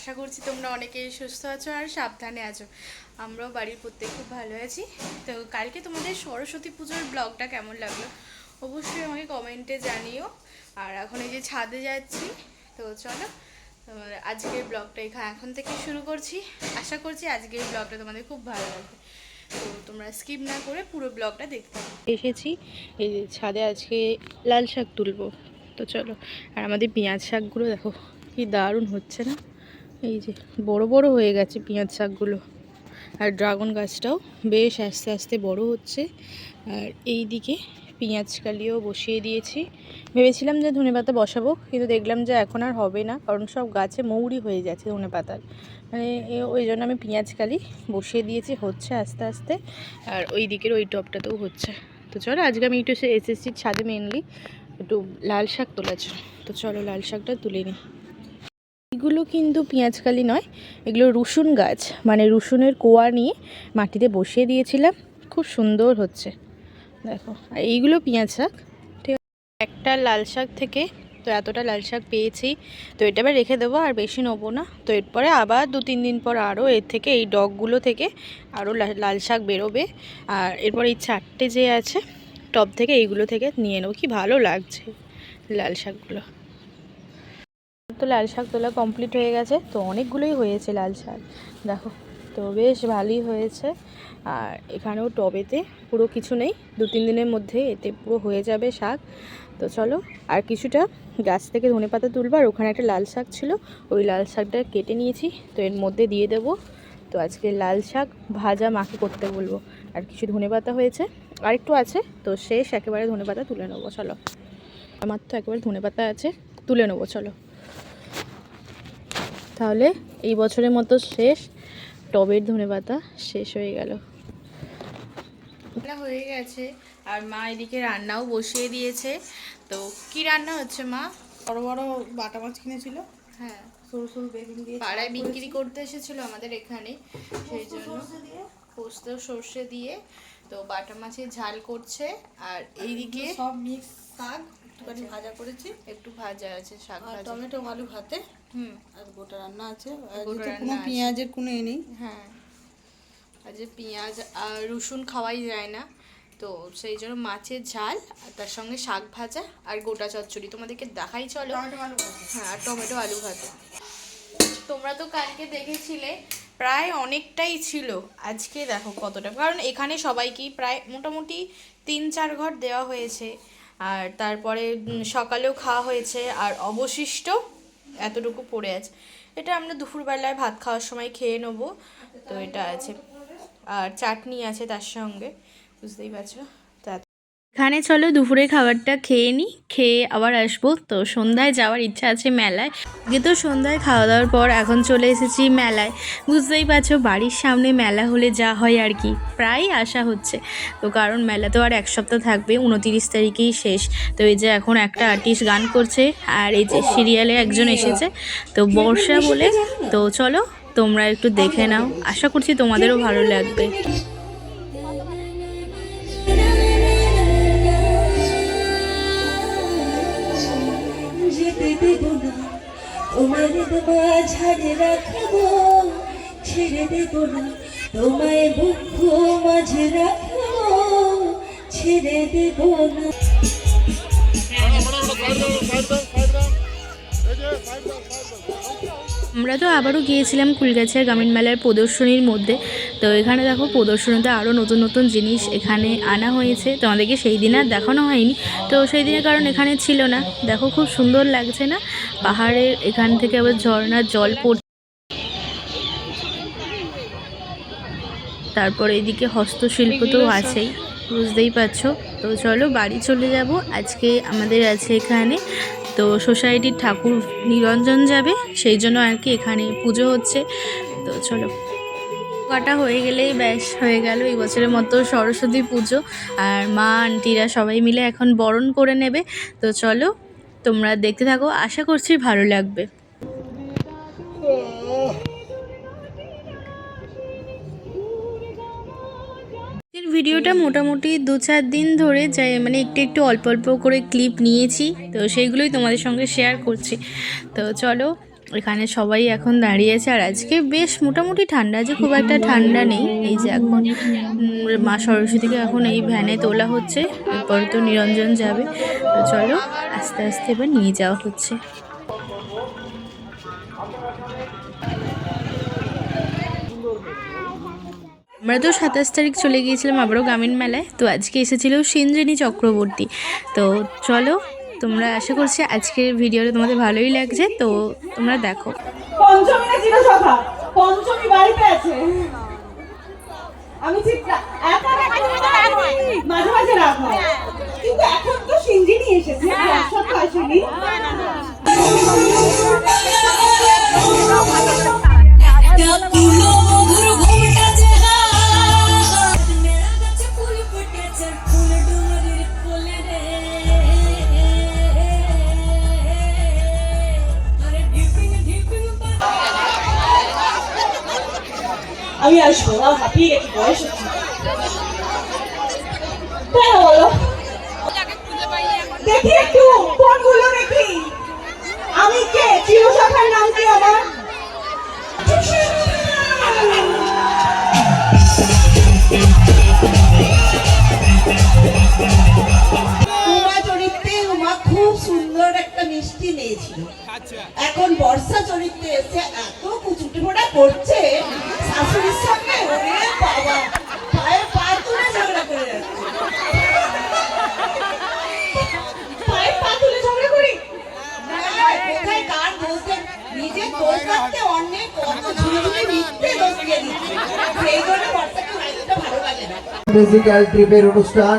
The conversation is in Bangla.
আশা করছি তোমরা অনেকেই সুস্থ আছো আর সাবধানে আছো। আমরাও বাড়ির প্রত্যেক খুব ভালো আছি। তো কালকে তোমাদের সরস্বতী পুজোর ব্লগটা কেমন লাগল অবশ্যই আমাকে কমেন্টে জানিও। আর এখন এই যে ছাদে যাচ্ছি, তো চলো আজকের ব্লগটা এখানে এখন থেকে শুরু করছি। আশা করছি আজকের ব্লগটা তোমাদের খুব ভালো লাগবে। তো তোমরা স্কিপ না করে পুরো ব্লগটা দেখতে এসেছি, এই ছাদে আজকে লাল শাক তুলবো। তো চলো, আর আমাদের পেঁয়াজ শাকগুলো দেখো, কি দারুণ হচ্ছে না? এই যে, বড় বড় হয়ে গেছে পেঁয়াজ শাকগুলো। আর ড্রাগন গাছটাও বেশ আস্তে আস্তে বড় হচ্ছে। আর এই দিকে পেঁয়াজ কালিও বসিয়ে দিয়েছি। ভেবেছিলাম যে ধনে পাতা বসাবো, কিন্তু দেখলাম যে এখন আর হবে না, কারণ সব গাছে মৌরি হয়ে যাচ্ছে ধনে পাতার। মানে ওই জন্য আমি পেঁয়াজ কালি বসিয়ে দিয়েছি, হচ্ছে আস্তে আস্তে। আর ওই দিকের ওই টপটাতেও হচ্ছে। তো চলো, আজকে আমি একটু এসএসসির ছাদে মেনলি একটু লাল শাক তোলার জন্য। তো চলো, লাল শাকটা তুলে নিই। এগুলো কিন্তু পেঁয়াজকালি নয়, এগুলো রসুন গাছ। মানে রসুনের কোয়া নিয়ে মাটিতে বসিয়ে দিয়েছিলাম, খুব সুন্দর হচ্ছে। দেখো, আর এইগুলো পেঁয়াজ শাক। ঠিক একটা লাল শাক থেকে তো এতটা লাল শাক পেয়েছি, তো এটা আবার রেখে দেবো, আর বেশি নেব না। তো এরপরে আবার দু তিন দিন পর আরও এর থেকে এই ডগগুলো থেকে আরও লাল শাক বেরোবে। আর এরপর এই চারটে যে আছে, টব থেকে এইগুলো থেকে নিয়ে নেব। কি ভালো লাগছে লাল শাকগুলো। তো লাল শাক তোলা কমপ্লিট হয়ে গেছে। তো অনেকগুলোই হয়েছে লাল শাক। দেখো, তো বেশ ভালোই হয়েছে। আর এখানেও টবেতে পুরো কিছু নেই। দু তিন দিনের মধ্যে এতে পুরো হয়ে যাবে শাক। তো চলো, আর কিছুটা গাছ থেকে ধনে পাতা তুলবো। আর ওখানে একটা লাল শাক ছিল। ওই লাল শাকটা কেটে নিয়েছি। তো এর মধ্যে দিয়ে দেবো। তো আজকে লাল শাক ভাজা মাকে করতে বলব। আর কিছু ধনে পাতা হয়েছে। আর একটু আছে। তো শেষ, একেবারে ধনে পাতা তুলে নেব। চলো, আমার তো একেবারে ধনে পাতা আছে। তুলে নেব, চলো। তাহলে এই বছরের মতো শেষ। টবের ধনেপাতা শেষ হয়ে গেল। হয়ে গেছে। আর মা এদিকে রান্নাও বসিয়ে দিয়েছে। তো কি রান্না হচ্ছে মা? বড় বড় বাটা মাছ কিনেছিল। হ্যাঁ। সরু সরু বেগুন দিয়ে পাড়ায় বিক্রি করতে এসেছিল আমাদের এখানে। সেই জন্য দিয়ে। পোস্ত সর্ষে দিয়ে। তো বাটা মাছের ঝাল করছে। আর এইদিকে সব মিক্স শাক। একটুখানি ভাজা করেছি। একটু ভাজা আছে শাক আর টমেটো আলু ভাতে। হুম। আর গোটা রান্না আছে। আর কোনো পেঁয়াজের কোনো এ নেই। হ্যাঁ। আর যে পেঁয়াজ আর রসুন খাওয়াই যায় না তো সেই জন্য মাছের ঝাল আর তার সঙ্গে শাক ভাজা আর গোটা চচ্চড়ি। তোমাদেরকে দেখাই চলো। টমেটো আলু ভাতে। হ্যাঁ আর টমেটো আলু ভাজা তোমরা তো কালকে দেখেছিলে প্রায় অনেকটাই ছিল। আজকে দেখো কতটা। কারণ এখানে সবাইকেই প্রায় মোটামুটি তিন চার ঘর দেওয়া হয়েছে। আর তারপরে সকালেও খাওয়া হয়েছে, আর অবশিষ্ট এতটুকু পড়ে আছে। এটা আমরা দুপুরবেলায় ভাত খাওয়ার সময় খেয়ে নেব। তো এটা আছে। আর চাটনি আছে তার সঙ্গে। বুঝতেই পারছ? এখানে চলো দুপুরে খাবারটা খেয়ে নিই খেয়ে আবার আসব। তো সন্ধ্যায় যাওয়ার ইচ্ছা আছে মেলায়। যেহেতু সন্ধ্যায় খাওয়া দাওয়ার পর এখন চলে এসেছি মেলায়। বুঝতেই পারছ, বাড়ির সামনে মেলা হলে যা হয় আর কি প্রায় আসা হচ্ছে। তো কারণ মেলা তো আর এক সপ্তাহ থাকবে, উনতিরিশ তারিখেই শেষ। তো এই যে এখন একটা আর্টিস্ট গান করছে, আর এই যে সিরিয়ালে একজন এসেছে, তো বর্ষা বলে। তো চলো তোমরা একটু দেখে নাও। আশা করছি তোমাদেরও ভালো লাগবে। রাখব, ছেড়ে দেব না, তোমায় মাঝে রাখব, ছেড়ে দেব না। আমরা তো আবারও গিয়েছিলাম কুলগাছের গ্রামীণ মেলার প্রদর্শনীর মধ্যে। তো এখানে দেখো প্রদর্শনীতে আরও নতুন নতুন জিনিস এখানে আনা হয়েছে। তো আমাদেরকে সেই দিন আর দেখানো হয়নি। তো সেই দিনের কারণ এখানে ছিল না। দেখো খুব সুন্দর লাগছে না? পাহাড়ের এখান থেকে আবার ঝর্ণার জল পড়ছে। তারপর এদিকে হস্তশিল্প তো আছেই বুঝতেই পারছ? তো চলো বাড়ি চলে যাব। আজকে আমাদের আছে এখানে। তো সোসাইটির ঠাকুর নিরঞ্জন যাবে সেই জন্য আর কি এখানে পুজো হচ্ছে। তো চলো। কাটা হয়ে গেলেই ব্যাস হয়ে গেল এই বছরের মতো সরস্বতী পুজো। আর মা, আন্টিরা সবাই মিলে এখন বরণ করে নেবে। তো চলো, তোমরা দেখতে থাকো, আশা করছি ভালো লাগবে। ভিডিওটা মোটামুটি দু চার দিন ধরে যাই মানে একটু একটু অল্প অল্প করে ক্লিপ নিয়েছি। তো সেইগুলোই তোমাদের সঙ্গে শেয়ার করছি। তো চলো এখানে সবাই এখন দাঁড়িয়ে আছে, আর আজকে বেশ মোটামুটি ঠান্ডা আছে খুব একটা ঠান্ডা নেই। এই যে এখন মা সরস্বতীকে এখন এই ভ্যানে তোলা হচ্ছে, এরপর তো নিরঞ্জন যাবে। তো চলো, আস্তে আস্তে এবার নিয়ে যাওয়া হচ্ছে। আমরা তো সাতাশ তারিখ চলে গিয়েছিলাম আবারও গ্রামীণ মেলায়, তো আজকে এসেছিল সিঞ্জনী চক্রবর্তী। তো চলো তোমরা আশা করছি আজকের ভিডিওটা তোমাদের ভালোই লাগছে, তো তোমরা দেখো। পঞ্চমী কিন্তু এখন তো সিঞ্জিনি এসেছে আমি আসব না হাঁপিয়ে গেছি বয়স হচ্ছে। তাই বলো? দেখি একটু ফোনগুলো দেখি। সুন্দর একটা মিষ্টি মেয়ে ছিল এখন বর্ষা চরিত্রে এসে এত কুচুটি ফোটা করছে শাশুড়ির সামনে ওরে বাবা পায়ে পা তুলে ঝগড়া করে যাচ্ছে। পায়ে পা তুলে ঝগড়া করি? কোথায় কার দোষ দেন? নিজের দোষ থাকতে অন্যের কত ঝুলে ঝুলে মিথ্যে দোষ দিয়ে দিচ্ছে। সেই জন্য বর্ষাকে ভালো লাগে না। মিউজিক্যাল ট্রিপের অনুষ্ঠান।